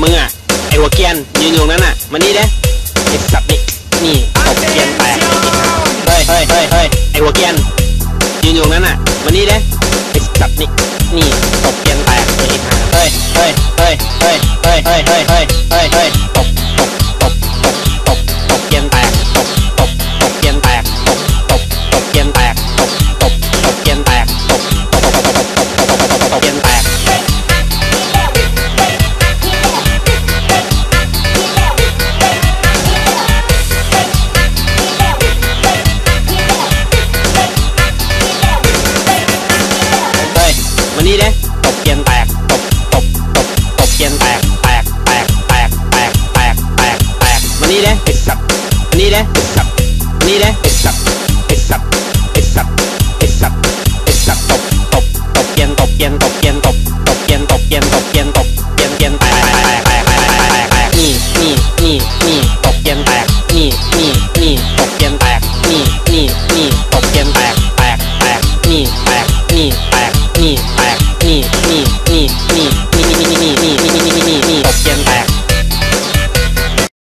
มึงอะ ไอหัวเกียนยืนอยู่นั้นอะ มานี่เด้ไอสัตว์นี่นี่ตบเกียนแตกเฮ้ยเฮ้ยเฮ้ยเฮ้ยไอหัวเกียนยืนอยู่นั้นอะ มานี่เด้ไอสัตว์นี่นี่ตบเกียนแตกไอ้ห่าเฮ้ยเฮ้ยเฮ้ยเฮ้ยเฮ้ยเฮ้ยเฮ้ย ฮ้ยมานี่เด้ตบเกียนแตกตบตบตบตบเกียนแตกแตกแตกแตกแตกแตกแตกแตกมานี้เด้ไอ้สัตว์มานี้เด้ไอ้สัตว์มานี้เด้ไอ้สัตว์ไอ้สัตว์ไอ้สัตว์ไอ้สัตว์ไอ้สัตว์ตบตบตบตบเกียนตบเกียนตบ me, me.